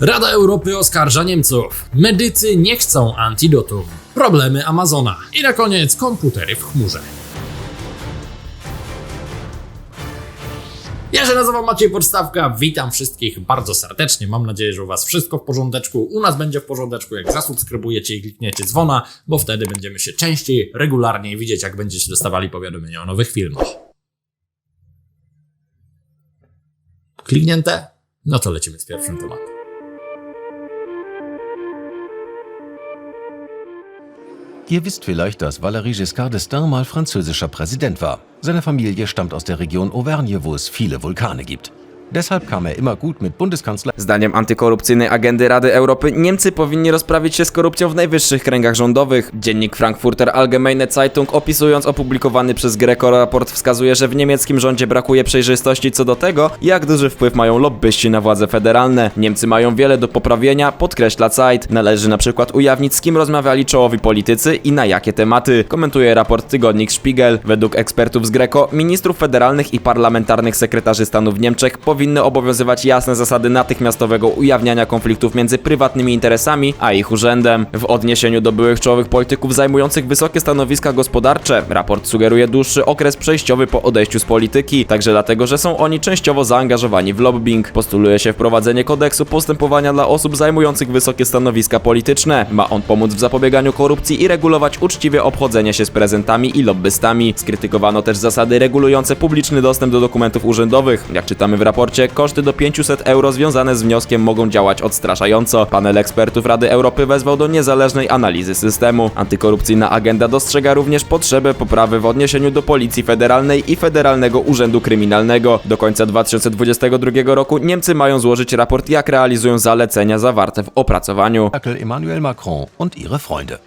Rada Europy oskarża Niemców. Medycy nie chcą antidotum. Problemy Amazona. I na koniec komputery w chmurze. Ja się nazywam Maciej Podstawka, witam wszystkich bardzo serdecznie, mam nadzieję, że u Was wszystko w porządeczku, u nas będzie w porządeczku, jak zasubskrybujecie i klikniecie dzwona, bo wtedy będziemy się częściej, regularniej widzieć, jak będziecie dostawali powiadomienia o nowych filmach. Kliknięte? No to lecimy z pierwszym tematem. Ihr wisst vielleicht, dass Valéry Giscard d'Estaing mal französischer Präsident war. Seine Familie stammt aus der Region Auvergne, wo es viele Vulkane gibt. Deshalb kam er immer gut mit Bundeskanzler Zdaniem antykorupcyjnej agendy Rady Europy Niemcy powinni rozprawić się z korupcją w najwyższych kręgach rządowych. Dziennik Frankfurter Allgemeine Zeitung opisując opublikowany przez Greco raport wskazuje, że w niemieckim rządzie brakuje przejrzystości co do tego, jak duży wpływ mają lobbyści na władze federalne. Niemcy mają wiele do poprawienia, podkreśla Zeit. Należy na przykład ujawnić z kim rozmawiali czołowi politycy i na jakie tematy, komentuje raport tygodnik Spiegel. Według ekspertów z Greco ministrów federalnych i parlamentarnych sekretarzy stanu w Niemczech powinny obowiązywać jasne zasady natychmiastowego ujawniania konfliktów między prywatnymi interesami a ich urzędem. W odniesieniu do byłych czołowych polityków zajmujących wysokie stanowiska gospodarcze, raport sugeruje dłuższy okres przejściowy po odejściu z polityki, także dlatego, że są oni częściowo zaangażowani w lobbying. Postuluje się wprowadzenie kodeksu postępowania dla osób zajmujących wysokie stanowiska polityczne. Ma on pomóc w zapobieganiu korupcji i regulować uczciwie obchodzenie się z prezentami i lobbystami. Skrytykowano też zasady regulujące publiczny dostęp do dokumentów urzędowych. Jak czytamy w raporcie, koszty do 500 euro związane z wnioskiem mogą działać odstraszająco. Panel ekspertów Rady Europy wezwał do niezależnej analizy systemu. Antykorupcyjna agenda dostrzega również potrzebę poprawy w odniesieniu do Policji Federalnej i Federalnego Urzędu Kryminalnego. Do końca 2022 roku Niemcy mają złożyć raport, jak realizują zalecenia zawarte w opracowaniu. Merkel, Emmanuel Macron und ihre Freunde.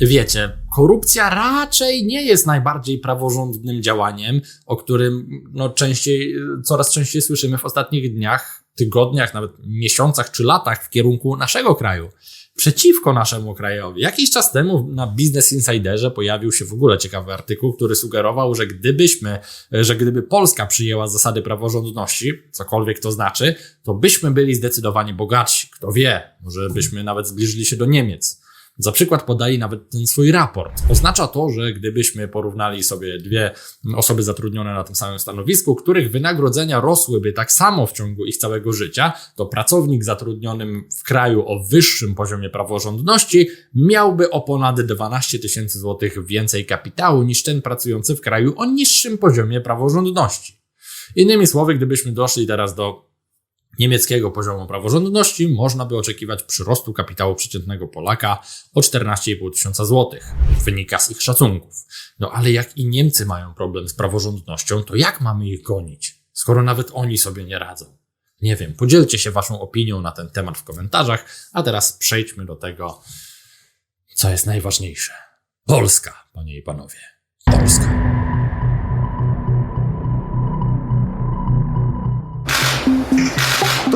Wiecie, korupcja raczej nie jest najbardziej praworządnym działaniem, o którym no, częściej, coraz częściej słyszymy w ostatnich dniach, tygodniach, nawet miesiącach czy latach w kierunku naszego kraju. Przeciwko naszemu krajowi. Jakiś czas temu na Business Insiderze pojawił się w ogóle ciekawy artykuł, który sugerował, że gdybyśmy, że gdyby Polska przyjęła zasady praworządności, cokolwiek to znaczy, to byśmy byli zdecydowanie bogatsi. Kto wie, może byśmy nawet zbliżyli się do Niemiec. Za przykład podali nawet ten swój raport. Oznacza to, że gdybyśmy porównali sobie dwie osoby zatrudnione na tym samym stanowisku, których wynagrodzenia rosłyby tak samo w ciągu ich całego życia, to pracownik zatrudnionym w kraju o wyższym poziomie praworządności miałby o ponad 12 tysięcy złotych więcej kapitału niż ten pracujący w kraju o niższym poziomie praworządności. Innymi słowy, gdybyśmy doszli teraz do niemieckiego poziomu praworządności można by oczekiwać przyrostu kapitału przeciętnego Polaka o 14,5 tysiąca złotych. Wynika z ich szacunków. No ale jak i Niemcy mają problem z praworządnością, to jak mamy ich gonić, skoro nawet oni sobie nie radzą? Nie wiem, podzielcie się waszą opinią na ten temat w komentarzach, a teraz przejdźmy do tego, co jest najważniejsze. Polska, panie i panowie. Polska.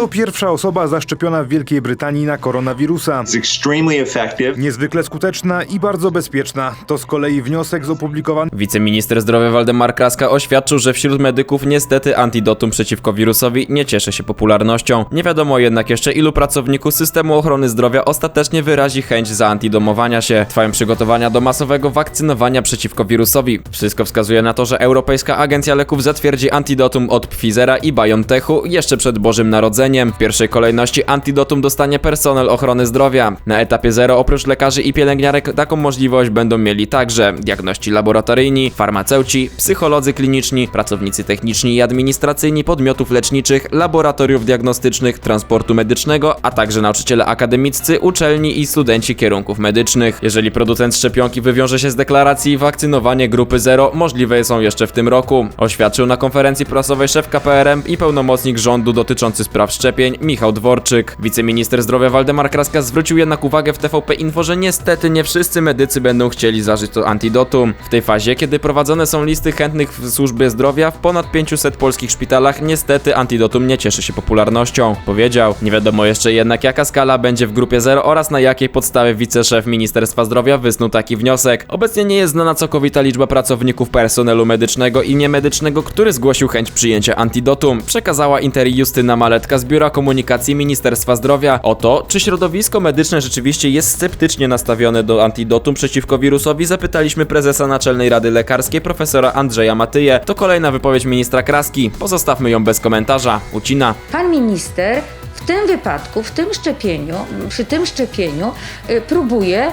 To pierwsza osoba zaszczepiona w Wielkiej Brytanii na koronawirusa. It's extremely effective. Niezwykle skuteczna i bardzo bezpieczna. To z kolei wniosek z opublikowany Wiceminister zdrowia Waldemar Kraska oświadczył, że wśród medyków niestety antidotum przeciwko wirusowi nie cieszy się popularnością. Nie wiadomo jednak jeszcze ilu pracowników systemu ochrony zdrowia ostatecznie wyrazi chęć zaantidomowania się. Trwają przygotowania do masowego wakcynowania przeciwko wirusowi. Wszystko wskazuje na to, że Europejska Agencja Leków zatwierdzi antidotum od Pfizera i BioNTechu jeszcze przed Bożym Narodzeniem. W pierwszej kolejności antidotum dostanie personel ochrony zdrowia. Na etapie zero oprócz lekarzy i pielęgniarek taką możliwość będą mieli także diagności laboratoryjni, farmaceuci, psycholodzy kliniczni, pracownicy techniczni i administracyjni podmiotów leczniczych, laboratoriów diagnostycznych, transportu medycznego, a także nauczyciele akademiccy, uczelni i studenci kierunków medycznych. Jeżeli producent szczepionki wywiąże się z deklaracji, wakcynowanie grupy zero możliwe są jeszcze w tym roku. Oświadczył na konferencji prasowej szef KPRM i pełnomocnik rządu dotyczący spraw szczepień szczepień Michał Dworczyk. Wiceminister zdrowia Waldemar Kraska zwrócił jednak uwagę w TVP Info, że niestety nie wszyscy medycy będą chcieli zażyć to antidotum. W tej fazie, kiedy prowadzone są listy chętnych w służbie zdrowia, w ponad 500 polskich szpitalach niestety antidotum nie cieszy się popularnością. Powiedział, nie wiadomo jeszcze jednak jaka skala będzie w grupie 0 oraz na jakiej podstawie wiceszef Ministerstwa Zdrowia wysnuł taki wniosek. Obecnie nie jest znana całkowita liczba pracowników personelu medycznego i niemedycznego, który zgłosił chęć przyjęcia antidotum. Przekazała Interi Justyna Maletka z Biura Komunikacji Ministerstwa Zdrowia. O to, czy środowisko medyczne rzeczywiście jest sceptycznie nastawione do antidotum przeciwko wirusowi, zapytaliśmy prezesa Naczelnej Rady Lekarskiej profesora Andrzeja Matyję. To kolejna wypowiedź ministra Kraski. Pozostawmy ją bez komentarza. Ucina. Pan minister w tym wypadku, w tym szczepieniu, przy tym szczepieniu y, próbuje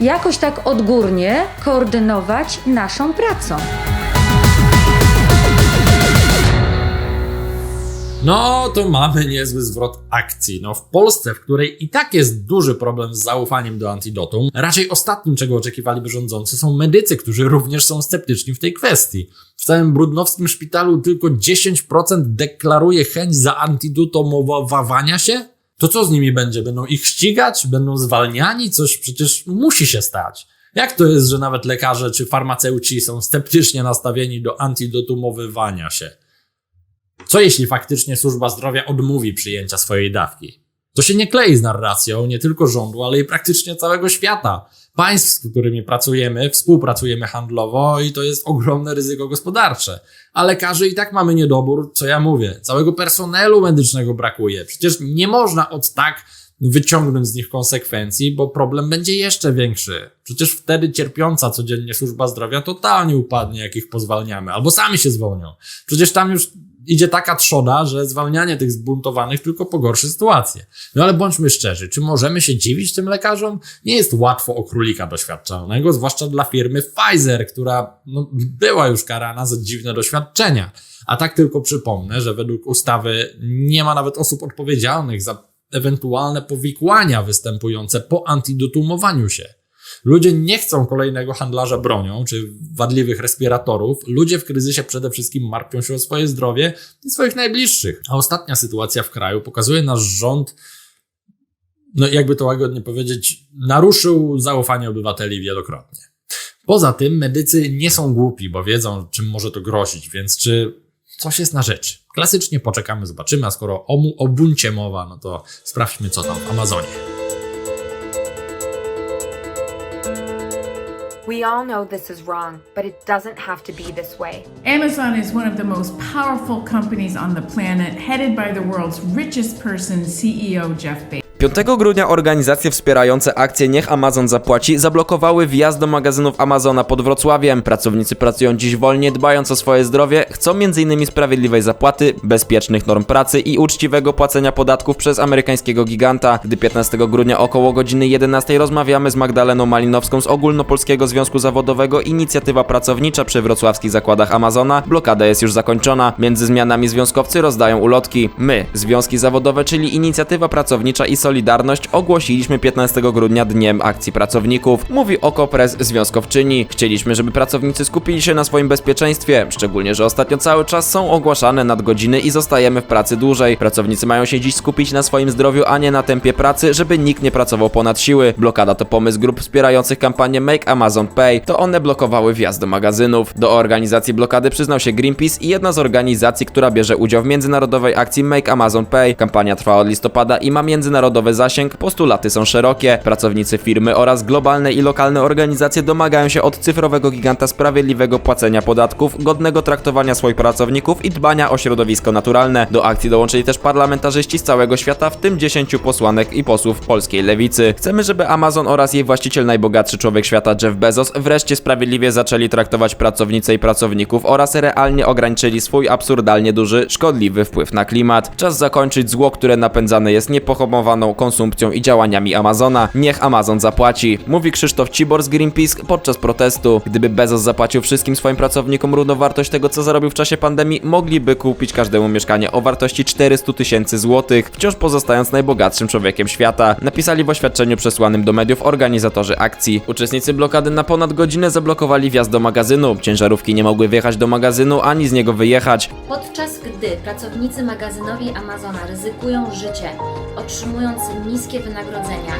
jakoś tak odgórnie koordynować naszą pracą. No, to mamy niezły zwrot akcji. No, w Polsce, w której i tak jest duży problem z zaufaniem do antidotum, raczej ostatnim, czego oczekiwaliby rządzący, są medycy, którzy również są sceptyczni w tej kwestii. W całym brudnowskim szpitalu tylko 10% deklaruje chęć zaantidotomowania się? To co z nimi będzie? Będą ich ścigać? Będą zwalniani? Coś przecież musi się stać. Jak to jest, że nawet lekarze czy farmaceuci są sceptycznie nastawieni do antidotumowywania się? Co jeśli faktycznie służba zdrowia odmówi przyjęcia swojej dawki? To się nie klei z narracją nie tylko rządu, ale i praktycznie całego świata. Państw, z którymi pracujemy, współpracujemy handlowo i to jest ogromne ryzyko gospodarcze. A lekarzy i tak mamy niedobór, co ja mówię. Całego personelu medycznego brakuje. Przecież nie można od tak wyciągnąć z nich konsekwencji, bo problem będzie jeszcze większy. Przecież wtedy cierpiąca codziennie służba zdrowia totalnie upadnie, jak ich pozwalniamy, albo sami się zwolnią. Przecież tam już idzie taka trzoda, że zwalnianie tych zbuntowanych tylko pogorszy sytuację. No ale bądźmy szczerzy, czy możemy się dziwić tym lekarzom? Nie jest łatwo o królika doświadczalnego, zwłaszcza dla firmy Pfizer, która no, była już karana za dziwne doświadczenia. A tak tylko przypomnę, że według ustawy nie ma nawet osób odpowiedzialnych za ewentualne powikłania występujące po antidotumowaniu się. Ludzie nie chcą kolejnego handlarza bronią czy wadliwych respiratorów. Ludzie w kryzysie przede wszystkim martwią się o swoje zdrowie i swoich najbliższych. A ostatnia sytuacja w kraju pokazuje nasz rząd, no jakby to łagodnie powiedzieć, naruszył zaufanie obywateli wielokrotnie. Poza tym medycy nie są głupi, bo wiedzą, czym może to grozić, więc czy coś jest na rzeczy? Klasycznie poczekamy, zobaczymy, a skoro o, o buncie mowa, no to sprawdźmy, co tam w Amazonie. We all know this is wrong, but it doesn't have to be this way. Amazon is one of the most powerful companies on the planet, headed by the world's richest person, CEO Jeff Bezos. 5 grudnia organizacje wspierające akcję Niech Amazon zapłaci zablokowały wjazd do magazynów Amazona pod Wrocławiem. Pracownicy pracują dziś wolnie, dbając o swoje zdrowie, chcą m.in. sprawiedliwej zapłaty, bezpiecznych norm pracy i uczciwego płacenia podatków przez amerykańskiego giganta. Gdy 15 grudnia około godziny 11 rozmawiamy z Magdaleną Malinowską z Ogólnopolskiego Związku Zawodowego Inicjatywa Pracownicza przy wrocławskich zakładach Amazona, blokada jest już zakończona. Między zmianami związkowcy rozdają ulotki. My, związki zawodowe, czyli Inicjatywa Pracownicza i Solidarność ogłosiliśmy 15 grudnia Dniem Akcji Pracowników. Mówi Okopres związkowczyni. Chcieliśmy, żeby pracownicy skupili się na swoim bezpieczeństwie, szczególnie, że ostatnio cały czas są ogłaszane nadgodziny i zostajemy w pracy dłużej. Pracownicy mają się dziś skupić na swoim zdrowiu, a nie na tempie pracy, żeby nikt nie pracował ponad siły. Blokada to pomysł grup wspierających kampanię Make Amazon Pay. To one blokowały wjazd do magazynów. Do organizacji blokady przyznał się Greenpeace i jedna z organizacji, która bierze udział w międzynarodowej akcji Make Amazon Pay. Kampania trwa od listopada i ma międzynarodowy zasięg, postulaty są szerokie. Pracownicy firmy oraz globalne i lokalne organizacje domagają się od cyfrowego giganta sprawiedliwego płacenia podatków, godnego traktowania swoich pracowników i dbania o środowisko naturalne. Do akcji dołączyli też parlamentarzyści z całego świata, w tym 10 posłanek i posłów polskiej lewicy. Chcemy, żeby Amazon oraz jej właściciel najbogatszy człowiek świata Jeff Bezos wreszcie sprawiedliwie zaczęli traktować pracownice i pracowników oraz realnie ograniczyli swój absurdalnie duży, szkodliwy wpływ na klimat. Czas zakończyć zło, które napędzane jest niepohamowaną konsumpcją i działaniami Amazona. Niech Amazon zapłaci, mówi Krzysztof Cibor z Greenpeace podczas protestu. Gdyby Bezos zapłacił wszystkim swoim pracownikom równowartość tego, co zarobił w czasie pandemii, mogliby kupić każdemu mieszkanie o wartości 400 tysięcy złotych, wciąż pozostając najbogatszym człowiekiem świata. Napisali w oświadczeniu przesłanym do mediów organizatorzy akcji. Uczestnicy blokady na ponad godzinę zablokowali wjazd do magazynu. Ciężarówki nie mogły wjechać do magazynu ani z niego wyjechać. Podczas gdy pracownicy magazynowi Amazona ryzykują życie, niskie wynagrodzenia,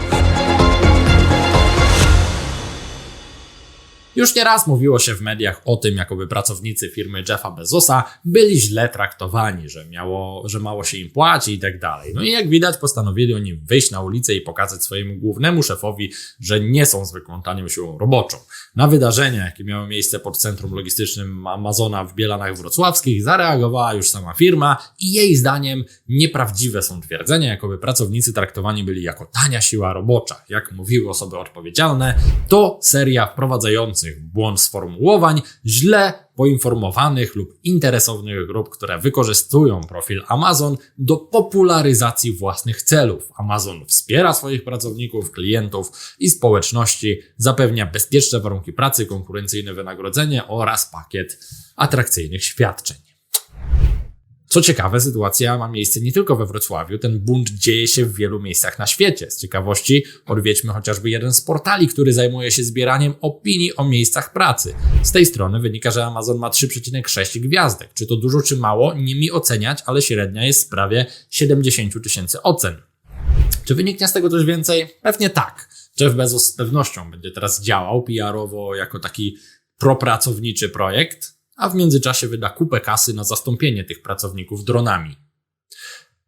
Już nieraz mówiło się w mediach o tym, jakoby pracownicy firmy Jeffa Bezosa byli źle traktowani, że, miało, że mało się im płaci i tak dalej. No i jak widać, postanowili oni wyjść na ulicę i pokazać swojemu głównemu szefowi, że nie są zwykłą tanią siłą roboczą. Na wydarzenia, jakie miały miejsce pod centrum logistycznym Amazona w Bielanach Wrocławskich, zareagowała już sama firma i jej zdaniem nieprawdziwe są twierdzenia, jakoby pracownicy traktowani byli jako tania siła robocza. Jak mówiły osoby odpowiedzialne, to seria wprowadzających w błąd sformułowań, źle poinformowanych lub interesownych grup, które wykorzystują profil Amazon do popularyzacji własnych celów. Amazon wspiera swoich pracowników, klientów i społeczności, zapewnia bezpieczne warunki pracy, konkurencyjne wynagrodzenie oraz pakiet atrakcyjnych świadczeń. Co ciekawe, sytuacja ma miejsce nie tylko we Wrocławiu, ten bunt dzieje się w wielu miejscach na świecie. Z ciekawości odwiedźmy chociażby jeden z portali, który zajmuje się zbieraniem opinii o miejscach pracy. Z tej strony wynika, że Amazon ma 3,6 gwiazdek. Czy to dużo, czy mało, nie mi oceniać, ale średnia jest prawie 70 tysięcy ocen. Czy wyniknie z tego coś więcej? Pewnie tak. Jeff Bezos z pewnością będzie teraz działał PR-owo jako taki propracowniczy projekt, a w międzyczasie wyda kupę kasy na zastąpienie tych pracowników dronami.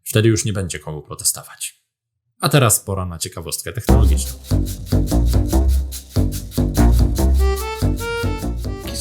Wtedy już nie będzie komu protestować. A teraz pora na ciekawostkę technologiczną.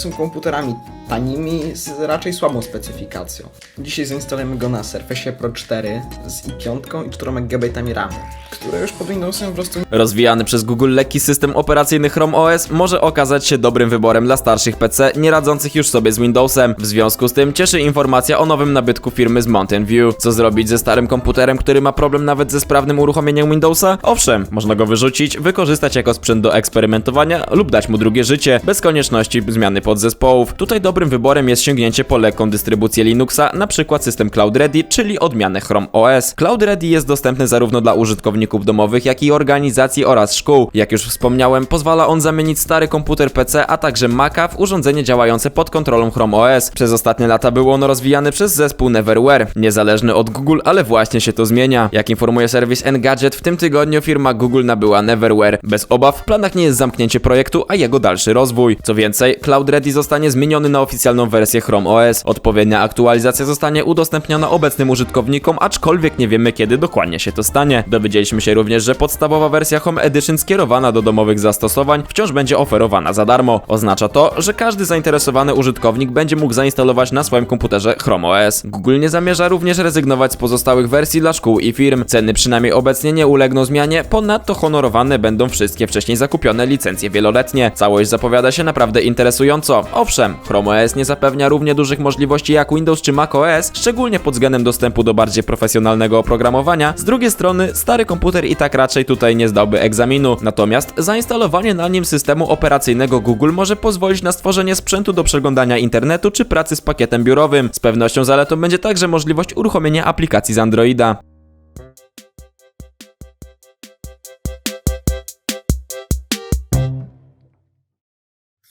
Są komputerami tanimi z raczej słabą specyfikacją. Dzisiaj zainstalujemy go na Surface Pro 4 z i5 i 4 MB RAMu, które już pod Windowsem po prostu Rozwijany przez Google lekki system operacyjny Chrome OS może okazać się dobrym wyborem dla starszych PC, nie radzących już sobie z Windowsem. W związku z tym cieszy informacja o nowym nabytku firmy z Mountain View. Co zrobić ze starym komputerem, który ma problem nawet ze sprawnym uruchomieniem Windowsa? Owszem, można go wyrzucić, wykorzystać jako sprzęt do eksperymentowania lub dać mu drugie życie, bez konieczności zmiany podzespołów. Tutaj dobrym wyborem jest sięgnięcie po lekką dystrybucję Linuxa, na przykład system Cloud Ready, czyli odmianę Chrome OS. Cloud Ready jest dostępny zarówno dla użytkowników domowych, jak i organizacji oraz szkół. Jak już wspomniałem, pozwala on zamienić stary komputer PC, a także Maca w urządzenie działające pod kontrolą Chrome OS. Przez ostatnie lata był on rozwijany przez zespół Neverware, niezależny od Google, ale właśnie się to zmienia. Jak informuje serwis Engadget, w tym tygodniu firma Google nabyła Neverware. Bez obaw w planach nie jest zamknięcie projektu, a jego dalszy rozwój. Co więcej, Cloud Ready zostanie zmieniony na oficjalną wersję Chrome OS. Odpowiednia aktualizacja zostanie udostępniona obecnym użytkownikom, aczkolwiek nie wiemy kiedy dokładnie się to stanie. Dowiedzieliśmy się również, że podstawowa wersja Home Edition skierowana do domowych zastosowań wciąż będzie oferowana za darmo. Oznacza to, że każdy zainteresowany użytkownik będzie mógł zainstalować na swoim komputerze Chrome OS. Google nie zamierza również rezygnować z pozostałych wersji dla szkół i firm. Ceny przynajmniej obecnie nie ulegną zmianie, ponadto honorowane będą wszystkie wcześniej zakupione licencje wieloletnie. Całość zapowiada się naprawdę interesująco. Owszem, Chrome OS nie zapewnia równie dużych możliwości jak Windows czy Mac OS, szczególnie pod względem dostępu do bardziej profesjonalnego oprogramowania. Z drugiej strony, stary komputer i tak raczej tutaj nie zdałby egzaminu. Natomiast zainstalowanie na nim systemu operacyjnego Google może pozwolić na stworzenie sprzętu do przeglądania internetu czy pracy z pakietem biurowym. Z pewnością zaletą będzie także możliwość uruchomienia aplikacji z Androida.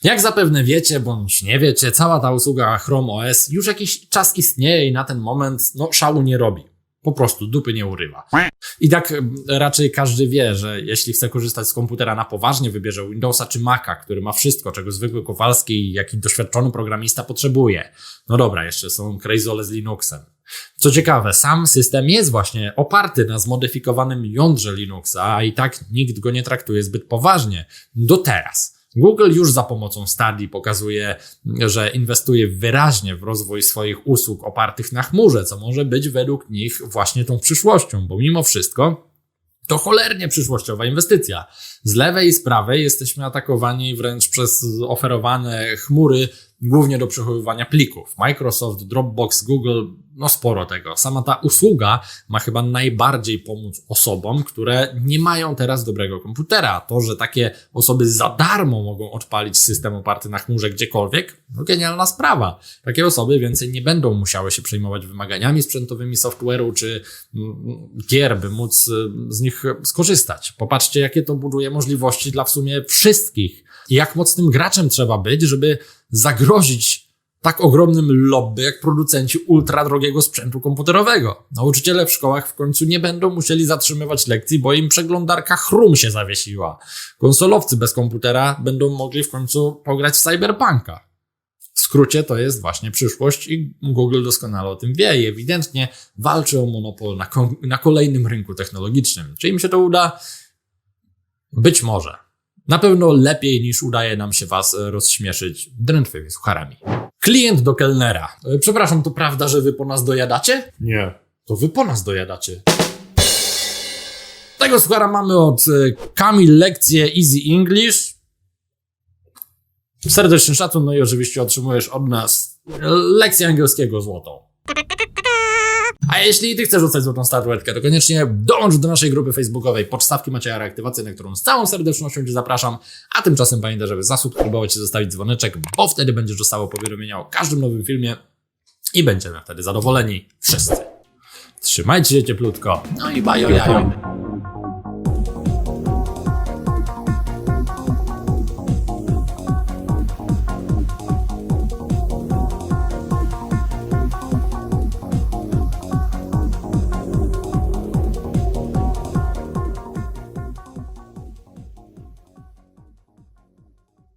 Jak zapewne wiecie, bądź nie wiecie, cała ta usługa Chrome OS już jakiś czas istnieje i na ten moment no, szału nie robi. Po prostu dupy nie urywa. I tak em, raczej każdy wie, że jeśli chce korzystać z komputera na poważnie, wybierze Windowsa czy Maca, który ma wszystko, czego zwykły Kowalski, jak i doświadczony programista potrzebuje. No dobra, jeszcze są crazole z Linuxem. Co ciekawe, sam system jest właśnie oparty na zmodyfikowanym jądrze Linuxa, a i tak nikt go nie traktuje zbyt poważnie. Do teraz. Google już za pomocą Stadia pokazuje, że inwestuje wyraźnie w rozwój swoich usług opartych na chmurze, co może być według nich właśnie tą przyszłością, bo mimo wszystko to cholernie przyszłościowa inwestycja. Z lewej i z prawej jesteśmy atakowani wręcz przez oferowane chmury głównie do przechowywania plików. Microsoft, Dropbox, Google, no sporo tego. Sama ta usługa ma chyba najbardziej pomóc osobom, które nie mają teraz dobrego komputera. To, że takie osoby za darmo mogą odpalić system oparty na chmurze gdziekolwiek, no genialna sprawa. Takie osoby więcej nie będą musiały się przejmować wymaganiami sprzętowymi software'u czy mm, gier, by móc y, z nich skorzystać. Popatrzcie, jakie to buduje możliwości dla w sumie wszystkich. I jak mocnym graczem trzeba być, żeby zagrozić tak ogromnym lobby jak producenci ultra drogiego sprzętu komputerowego. Nauczyciele w szkołach w końcu nie będą musieli zatrzymywać lekcji, bo im przeglądarka Chrum się zawiesiła. Konsolowcy bez komputera będą mogli w końcu pograć w Cyberpunka. W skrócie to jest właśnie przyszłość i Google doskonale o tym wie i ewidentnie walczy o monopol na, na kolejnym rynku technologicznym. Czy im się to uda? Być może. Na pewno lepiej niż udaje nam się was e, rozśmieszyć drętwymi sucharami. Klient do kelnera. E, Przepraszam, to prawda, że wy po nas dojadacie? Nie, to wy po nas dojadacie. Tego suchara mamy od e, Kamil Lekcje Easy English. Serdeczny szacun, no i oczywiście otrzymujesz od nas lekcję angielskiego złotą. A jeśli ty chcesz dostać złotą statuetkę, to koniecznie dołącz do naszej grupy facebookowej Podstawki Macieja Reaktywacji, na którą z całą serdecznością Cię zapraszam. A tymczasem pamiętaj, żeby zasubskrybować i zostawić dzwoneczek, bo wtedy będziesz dostało powiadomienia o każdym nowym filmie i będziemy wtedy zadowoleni wszyscy. Trzymajcie się cieplutko, no i bajo jajo.